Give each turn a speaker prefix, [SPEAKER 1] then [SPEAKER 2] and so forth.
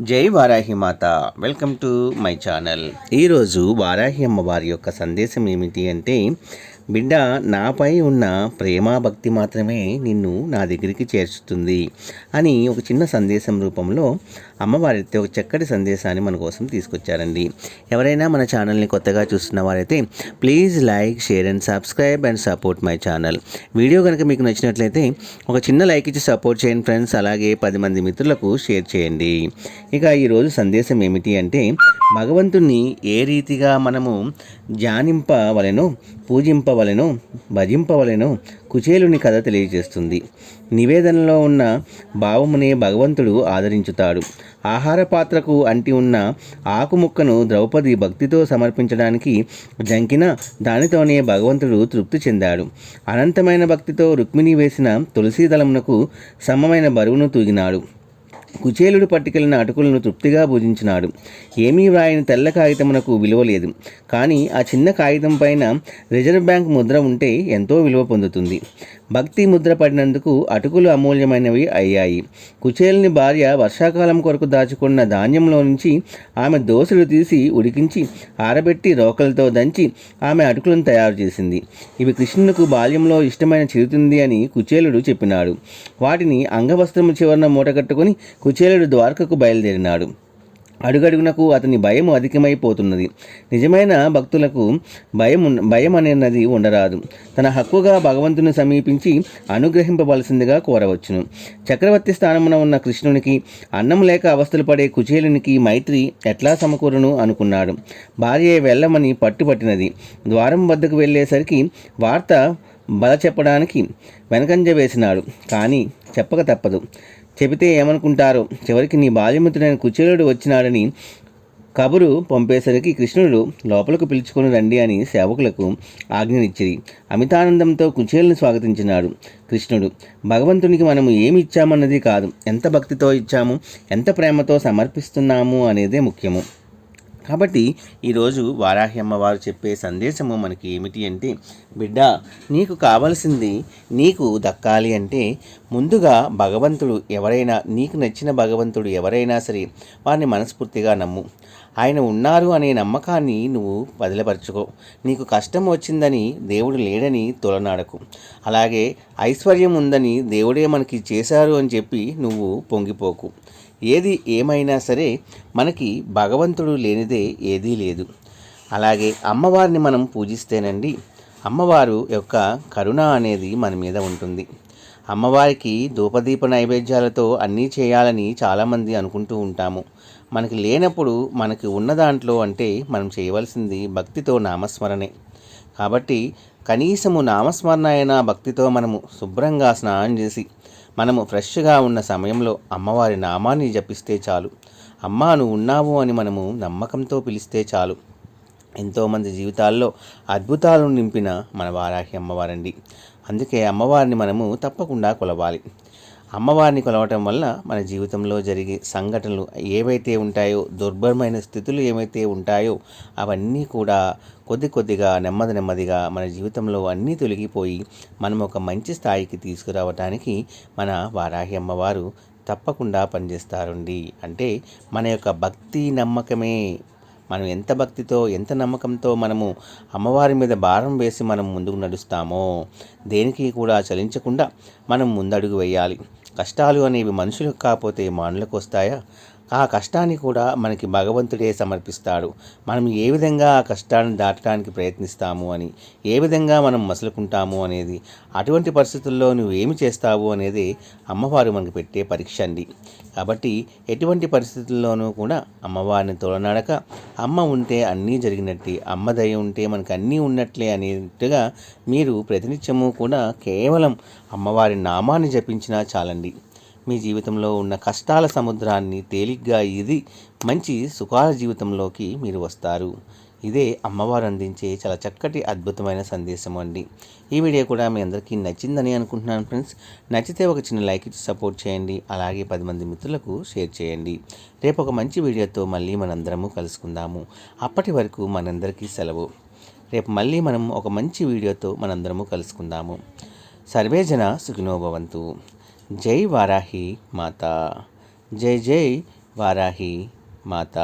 [SPEAKER 1] జై వారాహి మాత. Welcome to my channel. ఈరోజు వారాహి అమ్మవారి యొక్క సందేశం ఏమిటి అంటే బిడ్డ నాపై ఉన్న ప్రేమ భక్తి మాత్రమే నిన్ను నా దగ్గరికి చేర్చుతుంది అని ఒక చిన్న సందేశం రూపంలో అమ్మవారైతే ఒక చక్కటి సందేశాన్ని మన కోసం తీసుకొచ్చారండి. ఎవరైనా మన ఛానల్ని కొత్తగా చూస్తున్న వారైతే please like share and subscribe and support my channel. Video కనుక మీకు నచ్చినట్లయితే ఒక చిన్న లైక్ ఇచ్చి సపోర్ట్ చేయండి ఫ్రెండ్స్. అలాగే పది మంది మిత్రులకు షేర్ చేయండి. ఇక ఈరోజు సందేశం ఏమిటి అంటే భగవంతుణ్ణి ఏ రీతిగా మనము ధ్యానింపవలెనో పూజింపవలెను భజింపవలెను కుచేలుని కథ తెలియజేస్తుంది. నివేదనలో ఉన్న భావమునే భగవంతుడు ఆదరించుతాడు. ఆహార పాత్రకు అంటి ఉన్న ఆకుముక్కను ద్రౌపది భక్తితో సమర్పించడానికి జంకిన దానితోనే భగవంతుడు తృప్తి చెందాడు. అనంతమైన భక్తితో రుక్మిణి వేసిన తులసీదళమునకు సమమైన బరువును తూగినాడు. కుచేలుడు పట్టుకెళ్ళిన అటుకులను తృప్తిగా భుజించినాడు. ఏమీ వ్రాయని తెల్ల కాగితమునకు విలువ లేదు. కానీ ఆ చిన్న కాగితం పైన రిజర్వ్ బ్యాంక్ ముద్ర ఉంటే ఎంతో విలువ పొందుతుంది. భక్తి ముద్ర పడినందుకు అటుకులు అమూల్యమైనవి అయ్యాయి. కుచేలుని భార్య వర్షాకాలం కొరకు దాచుకున్న ధాన్యంలో నుంచి ఆమె దోశలు తీసి ఉడికించి ఆరబెట్టి రోకలతో దంచి ఆమె అటుకులను తయారు చేసింది. ఇవి కృష్ణునికి బాల్యంలో ఇష్టమైన చిరుతుంది అని కుచేలుడు చెప్పినాడు. వాటిని అంగవస్త్రము చివరన మూటగట్టుకుని కుచేలుడు ద్వారకకు బయలుదేరినాడు. అడుగడుగునకు అతని భయం అధికమైపోతున్నది. నిజమైన భక్తులకు భయం భయం అనేది ఉండరాదు. తన హక్కుగా భగవంతుని సమీపించి అనుగ్రహింపవలసిందిగా కోరవచ్చును. చక్రవర్తి స్థానమున ఉన్న కృష్ణునికి అన్నం లేక అవస్థలు పడే కుచేలునికి మైత్రి ఎట్లా సమకూరును అనుకున్నాడు. భార్య వెళ్ళమని పట్టుపట్టినది. ద్వారం వద్దకు వెళ్ళేసరికి వార్త బల చెప్పడానికి వెనకంజ వేసినాడు. కానీ చెప్పక తప్పదు. చెబితే ఏమనుకుంటారో? చివరికి నీ బాల్యమిత్రుడైన కుచేలుడు వచ్చినాడని కబురు పంపేసరికి కృష్ణుడు లోపలకు పిలుచుకొని రండి అని సేవకులకు ఆజ్ఞనిచ్చిరి. అమితానందంతో కుచేలుని స్వాగతించినాడు కృష్ణుడు. భగవంతునికి మనము ఏమి ఇచ్చామన్నది కాదు. ఎంత భక్తితో ఇచ్చాము? ఎంత ప్రేమతో సమర్పిస్తున్నాము అనేదే ముఖ్యము. కాబట్టి ఈరోజు వారాహి అమ్మవారు చెప్పే సందేశము మనకి ఏమిటి అంటే బిడ్డ నీకు కావలసింది నీకు దక్కాలి అంటే ముందుగా భగవంతుడు ఎవరైనా నీకు నచ్చిన భగవంతుడు ఎవరైనా సరే వారిని మనస్ఫూర్తిగా నమ్ము. ఆయన ఉన్నారు అనే నమ్మకాన్ని నువ్వు వదిలిపరచుకో. నీకు కష్టం వచ్చిందని దేవుడు లేడని తొలనాడకు. అలాగే ఐశ్వర్యం ఉందని దేవుడే మనకి చేశారు అని చెప్పి నువ్వు పొంగిపోకు. ఏది ఏమైనా సరే మనకి భగవంతుడు లేనిదే ఏదీ లేదు. అలాగే అమ్మవారిని మనం పూజిస్తేనండి అమ్మవారు యొక్క కరుణ అనేది మన మీద ఉంటుంది. అమ్మవారికి ధూపదీప నైవేద్యాలతో అన్నీ చేయాలని చాలామంది అనుకుంటూ ఉంటాము. మనకి లేనప్పుడు మనకి ఉన్న దాంట్లో అంటే మనం చేయవలసింది భక్తితో నామస్మరణే. కాబట్టి కనీసము నామస్మరణ అయిన భక్తితో మనము శుభ్రంగా స్నానం చేసి మనము ఫ్రెష్గా ఉన్న సమయంలో అమ్మవారి నామాన్ని జపిస్తే చాలు. అమ్మా నువ్వు ఉన్నావు అని మనము నమ్మకంతో పిలిస్తే చాలు. ఎంతోమంది జీవితాల్లో అద్భుతాలను నింపిన మన వారాహి అమ్మవారండి. అందుకే అమ్మవారిని మనము తప్పకుండా కొలవాలి. అమ్మవారిని కొలవటం వల్ల మన జీవితంలో జరిగే సంఘటనలు ఏవైతే ఉంటాయో దుర్భరమైన స్థితులు ఏవైతే ఉంటాయో అవన్నీ కూడా కొద్ది కొద్దిగా నెమ్మది నెమ్మదిగా మన జీవితంలో అన్నీ తొలగిపోయి మనం ఒక మంచి స్థాయికి తీసుకురావటానికి మన వారాహి అమ్మవారు తప్పకుండా పనిచేస్తారండి. అంటే మన యొక్క భక్తి నమ్మకమే. మనం ఎంత భక్తితో ఎంత నమ్మకంతో మనము అమ్మవారి మీద భారం వేసి మనం ముందుకు నడుస్తామో దేనికి కూడా చలించకుండా మనం ముందడుగు వేయాలి. కష్టాలు అనేవి మనుషులకు కాకపోతే మానులకు వస్తాయా?
[SPEAKER 2] ఆ కష్టాన్ని కూడా మనకి భగవంతుడే సమర్పిస్తాడు. మనం ఏ విధంగా ఆ కష్టాన్ని దాటడానికి ప్రయత్నిస్తాము అని ఏ విధంగా మనం మసులుకుంటాము అనేది అటువంటి పరిస్థితుల్లో నువ్వు ఏమి చేస్తావు అనేది అమ్మవారు మనకు పెట్టే పరీక్ష అండి. కాబట్టి ఎటువంటి పరిస్థితుల్లోనూ కూడా అమ్మవారిని తోలనాడక అమ్మ ఉంటే అన్నీ జరిగినట్టే అమ్మ దయ ఉంటే మనకు అన్నీ ఉన్నట్లే అనేట్టుగా మీరు ప్రతినిత్యము కూడా కేవలం అమ్మవారి నామాన్ని జపించినా చాలండి. మీ జీవితంలో ఉన్న కష్టాల సముద్రాన్ని తేలిగ్గా ఇది మంచి సుఖాల జీవితంలోకి మీరు వస్తారు. ఇదే అమ్మవారు అందించే చాలా చక్కటి అద్భుతమైన సందేశం అండి. ఈ వీడియో కూడా మీ అందరికీ నచ్చిందని అనుకుంటున్నాను ఫ్రెండ్స్. నచ్చితే ఒక చిన్న లైక్ ఇచ్చి సపోర్ట్ చేయండి. అలాగే పది మంది మిత్రులకు షేర్ చేయండి. రేపు ఒక మంచి వీడియోతో మళ్ళీ మనందరము కలుసుకుందాము. అప్పటి వరకు మనందరికీ సెలవు. రేపు మళ్ళీ మనం ఒక మంచి వీడియోతో మనందరము కలుసుకుందాము. సర్వేజన సుఖినోభవంతు సుఖినో భవంతు జై వారాహి మాత జై జై వారాహి మాత